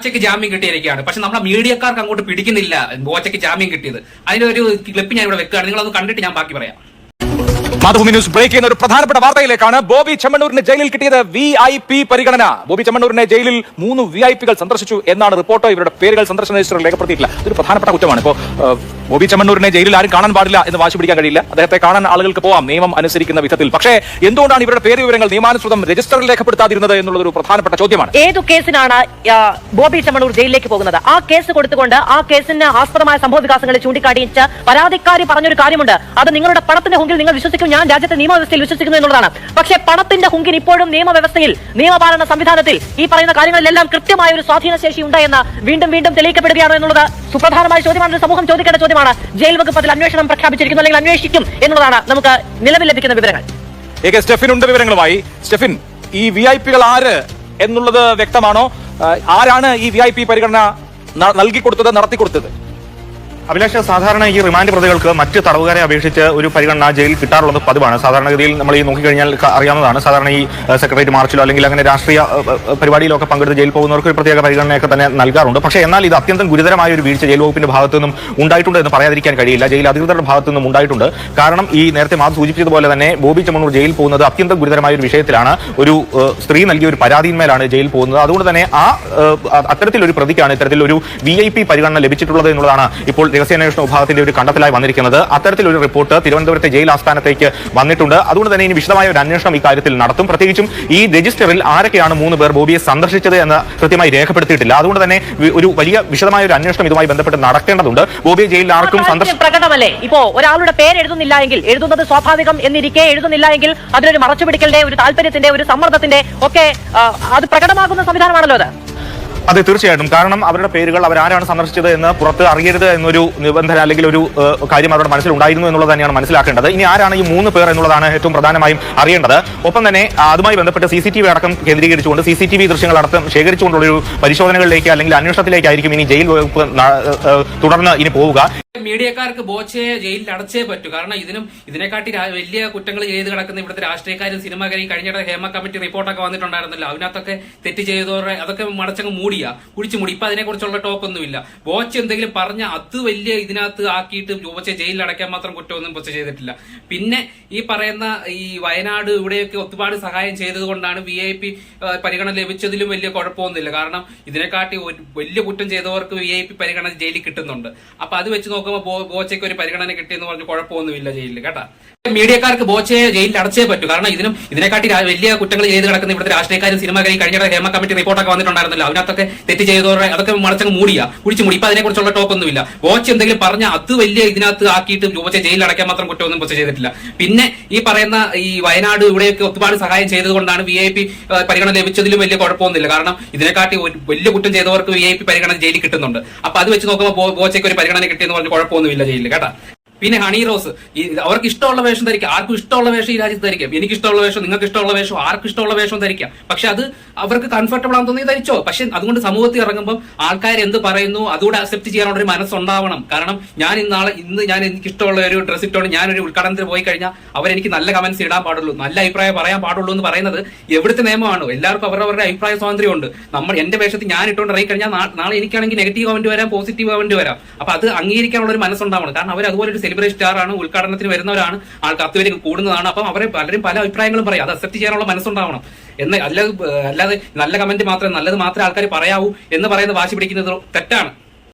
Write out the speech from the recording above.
ബോച്ചയ്ക്ക് ജാമ്യം കിട്ടിയിരിക്കുകയാണ്. പക്ഷെ നമ്മുടെ മീഡിയക്കാർക്ക് അങ്ങോട്ട് പിടിക്കുന്നില്ല. ബോച്ചയ്ക്ക് ജാമ്യം കിട്ടിയത്. അതിന്റെ ഒരു ക്ലിപ്പ് ഞാൻ ഇവിടെ വെക്കുകയാണ്. നിങ്ങളൊന്ന് കണ്ടിട്ട് ഞാൻ ബാക്കി പറയാം. മാതൃഭൂമി ന്യൂസ് ബ്രേക്ക് ചെയ്യുന്ന ഒരു പ്രധാനപ്പെട്ട വാർത്തയിലേക്കാണ് ബോബി ചെമ്മണ്ണൂരിന് ജയിലിൽ കിട്ടിയത് വി ഐ പി പരിഗണന. ബോബി ചെമ്മണ്ണൂരിനെ ജയിലിൽ മൂന്ന് വി ഐ പികൾ സന്ദർശിച്ചു എന്നാണ് റിപ്പോർട്ട്. ഇവരുടെ പേരുകൾ സന്ദർശന രജിസ്റ്ററിൽ രേഖപ്പെടുത്തിയിട്ടില്ല. ഇതൊരു പ്രധാനപ്പെട്ട കുറ്റമാണ്. ഇപ്പോൾ ബോബി ചെമ്മണ്ണൂരിനെ ജയിലിൽ ആരും കാണാൻ പാടില്ല എന്ന് വാശി പിടിക്കാൻ കഴിയില്ല. അദ്ദേഹത്തെ കാണാൻ ആളുകൾക്ക് പോവാം. നിയമം അനുസരിക്കുന്ന വിധത്തിൽ. പക്ഷേ എന്തുകൊണ്ടാണ് ഇവരുടെ പേര് വിവരങ്ങൾ നിയമാനുസൃതം രജിസ്റ്ററിൽ രേഖപ്പെടുത്താതിരുന്നത് എന്നുള്ള ഒരു പ്രധാനപ്പെട്ട ചോദ്യമാണ്. ഏതു കേസിനാണ് ബോബി ചെമ്മണ്ണൂർ ജയിലിലേക്ക് പോകുന്നത്? ആ കേസ് കൊടുത്തുകൊണ്ട് ആ കേസിന് ആസ്പദമായ സംഭവ വികാസങ്ങളെ ചൂണ്ടിക്കാട്ടിച്ച് പരാതിക്കാരി പറഞ്ഞൊരു കാര്യമുണ്ട്. അത് നിങ്ങളുടെ പണത്തിന്റെ മുമ്പിൽ നിങ്ങൾ വിശ്വസിക്കും ഞാൻ രാജ്യത്തെ നിയമവ്യവസ്ഥയിൽ വിശ്വസിക്കുന്നു എന്നുള്ളതാണ്. പക്ഷേ പണത്തിന്റെ ഹുങ്കിൻ ഇപ്പോഴും നിയമവ്യവസ്ഥയിൽ നിയമപാലന സംവിധാനത്തിൽ ഈ പറയുന്ന കാര്യങ്ങളിലെല്ലാം കൃത്യമായ ഒരു സ്വാധീനശേഷി ഉണ്ട് എന്ന് വീണ്ടും വീണ്ടും തെളിയിക്കപ്പെടുകയാണ് എന്നുള്ളത് സുപ്രധാനമായ ചോദ്യമാണ്. സമൂഹം ചോദിക്കേണ്ട ചോദ്യമാണ്. ജയിൽ വകുപ്പ് അതിൽ അന്വേഷണം പ്രഖ്യാപിച്ചിരിക്കുന്നു അല്ലെങ്കിൽ അന്വേഷിക്കും എന്നുള്ളതാണ് നമുക്ക് നിലവിൽ ലഭിക്കുന്ന വിവരങ്ങൾ. സ്റ്റെഫിൻ ഉണ്ട് വിവരങ്ങളുമായി. സ്റ്റെഫിൻ ഈ വി ഐ പികൾ ആര് എന്നുള്ളത് വ്യക്തമാണോ? ആരാണ് ഈ വി ഐ പി പരിഗണന നൽകി കൊടുത്തത് നടത്തി കൊടുത്തത് അഭിലാഷ് സാധാരണ ഈ റിമാൻഡ് പ്രതികൾക്ക് മറ്റ് തടവുകാരെ അപേക്ഷിച്ച് ഒരു പരിഗണന ജയിലിൽ കിട്ടാറുള്ളത് പതിവാണ്. സാധാരണഗതിയിൽ നമ്മൾ ഈ നോക്കിക്കഴിഞ്ഞാൽ അറിയാവുന്നതാണ്. സാധാരണ ഈ സെക്രട്ടേറിയറ്റ് മാർച്ചിലോ അല്ലെങ്കിൽ അങ്ങനെ രാഷ്ട്രീയ പരിപാടിയിലൊക്കെ പങ്കെടുത്ത് ജയിൽ പോകുന്നവർക്ക് ഒരു പ്രത്യേക പരിഗണനയൊക്കെ തന്നെ നൽകാറുണ്ട്. പക്ഷേ എന്നാൽ ഇത് അത്യന്തം ഗുരുതരമായ ഒരു വീഴ്ച ജയിൽ വകുപ്പിന്റെ ഭാഗത്തു നിന്നും ഉണ്ടായിട്ടുണ്ട് എന്ന് പറയാതിരിക്കാൻ കഴിയില്ല. ജയിൽ അധികൃതരുടെ ഭാഗത്തു നിന്നും ഉണ്ടായിട്ടുണ്ട്. കാരണം ഈ നേരത്തെ മാത് സൂചിപ്പിച്ചതുപോലെ തന്നെ ബോബി ചമ്മണൂർ ജയിൽ പോകുന്നത് അത്യന്തം ഗുരുതരമായ ഒരു വിഷയത്തിലാണ്. ഒരു സ്ത്രീ നൽകിയ ഒരു പരാതിന്മേലാണ് ജയിൽ പോകുന്നത്. അതുകൊണ്ട് തന്നെ ആ അത്തരത്തിലൊരു പ്രതിക്കാണ് ഇത്തരത്തിലൊരു വി ഐ പി പരിഗണന ലഭിച്ചിട്ടുള്ളത് എന്നുള്ളതാണ് ഇപ്പോൾ രഹസ്യാന്വേഷണ വിഭാഗത്തിന്റെ ഒരു കണ്ടെത്തലായി വന്നിരിക്കുന്നത്. അത്തരത്തിലൊരു റിപ്പോർട്ട് തിരുവനന്തപുരത്തെ ജയിൽ ആസ്ഥാനത്തേക്ക് വന്നിട്ടുണ്ട്. അതുകൊണ്ട് തന്നെ ഇനി വിശദമായ ഒരു അന്വേഷണം ഇക്കാര്യത്തിൽ നടത്തും. പ്രത്യേകിച്ചും ഈ രജിസ്റ്ററിൽ ആരൊക്കെയാണ് മൂന്ന് പേർ ബോബിയെ സന്ദർശിച്ചത് എന്ന് കൃത്യമായി രേഖപ്പെടുത്തിയിട്ടില്ല. അതുകൊണ്ട് തന്നെ ഒരു വലിയ വിശദമായ ഒരു അന്വേഷണം ഇതുമായി ബന്ധപ്പെട്ട് നടക്കേണ്ടതുണ്ട്. ബോബിയെ ജയിലിൽ ആർക്കും പ്രകടമല്ലേ ഇപ്പോ ഒരാളുടെ പേര് എഴുതുന്നില്ല എങ്കിൽ എഴുതുന്നത് സ്വാഭാവികം എന്നിരിക്കെ എഴുതുന്നില്ല എങ്കിൽ അതിനൊരു മറച്ചുപിടിക്കലിന്റെ ഒരു താല്പര്യത്തിന്റെ ഒരു സമ്മർദ്ദത്തിന്റെ ഒക്കെ അത് പ്രകടമാകുന്ന സംവിധാനമാണല്ലോ അത്. അതെ തീർച്ചയായിട്ടും. കാരണം അവരുടെ പേരുകൾ അവരാരാണ് സന്ദർശിച്ചത് എന്ന് പുറത്ത് അറിയരുത് എന്നൊരു നിബന്ധന അല്ലെങ്കിൽ ഒരു കാര്യം അവരുടെ മനസ്സിലുണ്ടായിരുന്നു എന്നുള്ളത് തന്നെയാണ് മനസ്സിലാക്കേണ്ടത്. ഇനി ആരാണ് ഈ മൂന്ന് പേർ എന്നുള്ളതാണ് ഏറ്റവും പ്രധാനമായും അറിയേണ്ടത്. ഒപ്പം തന്നെ അതുമായി ബന്ധപ്പെട്ട് സി സി ടി വി അടക്കം കേന്ദ്രീകരിച്ചുകൊണ്ട് സി സി ടി വി ദൃശ്യങ്ങൾ അടക്കം ശേഖരിച്ചുകൊണ്ടുള്ള ഒരു പരിശോധനകളിലേക്ക് അല്ലെങ്കിൽ അന്വേഷണത്തിലേക്കായിരിക്കും ഇനി ജയിൽ വകുപ്പ് തുടർന്ന് ഇനി പോവുക. മീഡിയക്കാർക്ക് ബോച്ചയെ ജയിലിൽ അടച്ചേ പറ്റൂ. കാരണം ഇതിനും ഇതിനെക്കാട്ടി വലിയ കുറ്റങ്ങൾ ചെയ്ത് കിടക്കുന്ന ഇവിടുത്തെ രാഷ്ട്രീയക്കാരും സിനിമാക്കാരും കഴിഞ്ഞ ഹേമ കമ്മിറ്റി റിപ്പോർട്ടൊക്കെ വന്നിട്ടുണ്ടായിരുന്നല്ലോ. അതിനകത്തൊക്കെ തെറ്റ് ചെയ്തവരെ അതൊക്കെ മടച്ചങ്ങ് മൂടിയാ. കുഴിച്ചു മൂടി. ഇപ്പൊ അതിനെക്കുറിച്ചുള്ള ടോക്കൊന്നുമില്ല. ബോച്ച എന്തെങ്കിലും പറഞ്ഞ അത് വലിയ ഇതിനകത്ത് ആക്കിയിട്ട് ബോച്ചെ ജയിലിൽ അടയ്ക്കാൻ മാത്രം കുറ്റമൊന്നും ബോച്ച ചെയ്തിട്ടില്ല. പിന്നെ ഈ പറയുന്ന ഈ വയനാട് ഇവിടെയൊക്കെ ഒത്തുപാട് സഹായം ചെയ്തതുകൊണ്ടാണ് വി ഐ പി പരിഗണന ലഭിച്ചതിലും വലിയ കുഴപ്പമൊന്നുമില്ല. കാരണം ഇതിനെക്കാട്ടി വലിയ കുറ്റം ചെയ്തവർക്ക് വി ഐ പി പരിഗണന ജയിലിൽ കിട്ടുന്നുണ്ട്. അപ്പൊ അത് വെച്ച് നോക്കുമ്പോൾ ബോച്ചയ്ക്ക് ഒരു പരിഗണന കിട്ടിയെന്ന് പറഞ്ഞ് കുഴപ്പമൊന്നുമില്ല ജയിലിൽ കേട്ടാ? മീഡിയക്കാർക്ക് ബോച്ചയെ ജയിലിൽ അടച്ചേ പറ്റൂ. കാരണം ഇതിനും ഇതിനെക്കാട്ടി വലിയ കുറ്റങ്ങൾ ചെയ്ത് കിടക്കുന്ന ഇവിടുത്തെ രാഷ്ട്രീയക്കാരും സിനിമ കഴിഞ്ഞ ഹേമ കമ്മിറ്റി റിപ്പോർട്ടൊക്കെ വന്നിട്ടുണ്ടായിരുന്നല്ലോ. അതിനകത്തൊക്കെ തെറ്റ് ചെയ്തവരെ അതൊക്കെ മടച്ചങ്ങ് മൂടിയാ. കുഴിച്ചു മൂടി. ഇപ്പൊ അതിനെക്കുറിച്ചുള്ള ടോക്കൊന്നുമില്ല ബോച്ച എന്തെങ്കിലും പറഞ്ഞ അത് വലിയ ഇതിനകത്ത് ആക്കിയിട്ട് ബോച്ചെ ജയിലിൽ അടയ്ക്കാൻ മാത്രം കുറ്റമൊന്നും ബോച്ച ചെയ്തിട്ടില്ല. പിന്നെ ഈ പറയുന്ന ഈ വയനാട് ഇവിടെയൊക്കെ ഒരുപാട് സഹായം ചെയ്തതുകൊണ്ടാണ് വി ഐ പി പരിഗണന ലഭിച്ചതിലും വലിയ കുഴപ്പമൊന്നുമില്ല. കാരണം ഇതിനെക്കാട്ടി വലിയ കുറ്റം ചെയ്തവർക്ക് വി ഐ പി പരിഗണന ജയിലിൽ കിട്ടുന്നുണ്ട്. അപ്പൊ അത് വെച്ച് നോക്കുമ്പോൾ ബോച്ചയ്ക്ക് ഒരു പരിഗണന കിട്ടിയെന്ന് പറഞ്ഞ് കുഴപ്പമൊന്നുമില്ല ജയിലിൽ. കേട്ടാ? പിന്നെ ഹണി റോസ് ഈ അവർക്ക് ഇഷ്ടമുള്ള വേഷം ധരിക്കാം. ആർക്കും ഇഷ്ടമുള്ള വേഷം ഈ രാജ്യത്ത് ധരിക്കാം. എനിക്ക് ഇഷ്ടമുള്ള വേഷം നിങ്ങൾക്ക് ഇഷ്ടമുള്ള വേഷം ആർക്കും ഇഷ്ടമുള്ള വേഷം ധരിക്കാം. പക്ഷെ അത് അവർക്ക് കംഫർട്ടബിൾ ആണെന്ന് തോന്നി ധരിച്ചോ? പക്ഷെ അതുകൊണ്ട് സമൂഹത്തിൽ ഇറങ്ങുമ്പോൾ ആൾക്കാർ എന്ത് പറയുന്നു അതുകൂടെ അക്സെപ്റ്റ് ചെയ്യാനുള്ള ഒരു മനസ്സുണ്ടാവണം. കാരണം ഞാൻ ഇന്നാളെ നാളെ ഇന്ന് ഞാൻ എനിക്ക് ഇഷ്ടമുള്ള ഒരു ഡ്രസ് ഇട്ടുകൊണ്ട് ഞാൻ ഒരു പോയി കഴിഞ്ഞാൽ അവരെനിക്ക് നല്ല കമന്റ്സ് ഇടാൻ പാടുള്ളൂ. നല്ല അഭിപ്രായം പറയാൻ പാടുള്ളൂ എന്ന് പറയുന്നത് എവിടുത്തെ നിയമമാണ്. എല്ലാവർക്കും അവരവരുടെ അഭിപ്രായ സ്വാതന്ത്ര്യമുണ്ട്. നമ്മൾ എന്റെ വേഷത്തിൽ ഞാൻ ഇട്ടുകൊണ്ട് ഇറങ്ങി കഴിഞ്ഞാൽ നാളെ എനിക്കാണെങ്കിൽ നെഗറ്റീവ് കമന്റ് വരാം പോസിറ്റീവ് കമന്റ് വരാം. അപ്പൊ അത് അംഗീകരിക്കാനുള്ള ഒരു മനസ്സുണ്ടാവണം. കാരണം അവർ അതുപോലെ ഒരു സെലിബ്രേറ്റ് സ്റ്റാർ ആണ് ഉദ്ഘാടനത്തിന് വരുന്നവരാണ് ആൾക്ക് അത്തുവരെ കൂടുന്നതാണ്. അപ്പം അവരെ പലരും പല അഭിപ്രായങ്ങളും പറയും. അത് അക്സെപ്റ്റ് ചെയ്യാനുള്ള മനസ്സുണ്ടാവണം. എന്ന് അല്ലാതെ അല്ലാതെ നല്ല കമന്റ് മാത്രമേ നല്ലത് മാത്രമേ ആൾക്കാർ പറയാവൂ എന്ന് പറയുന്നത് വാശി പിടിക്കുന്നത് തെറ്റാണ്.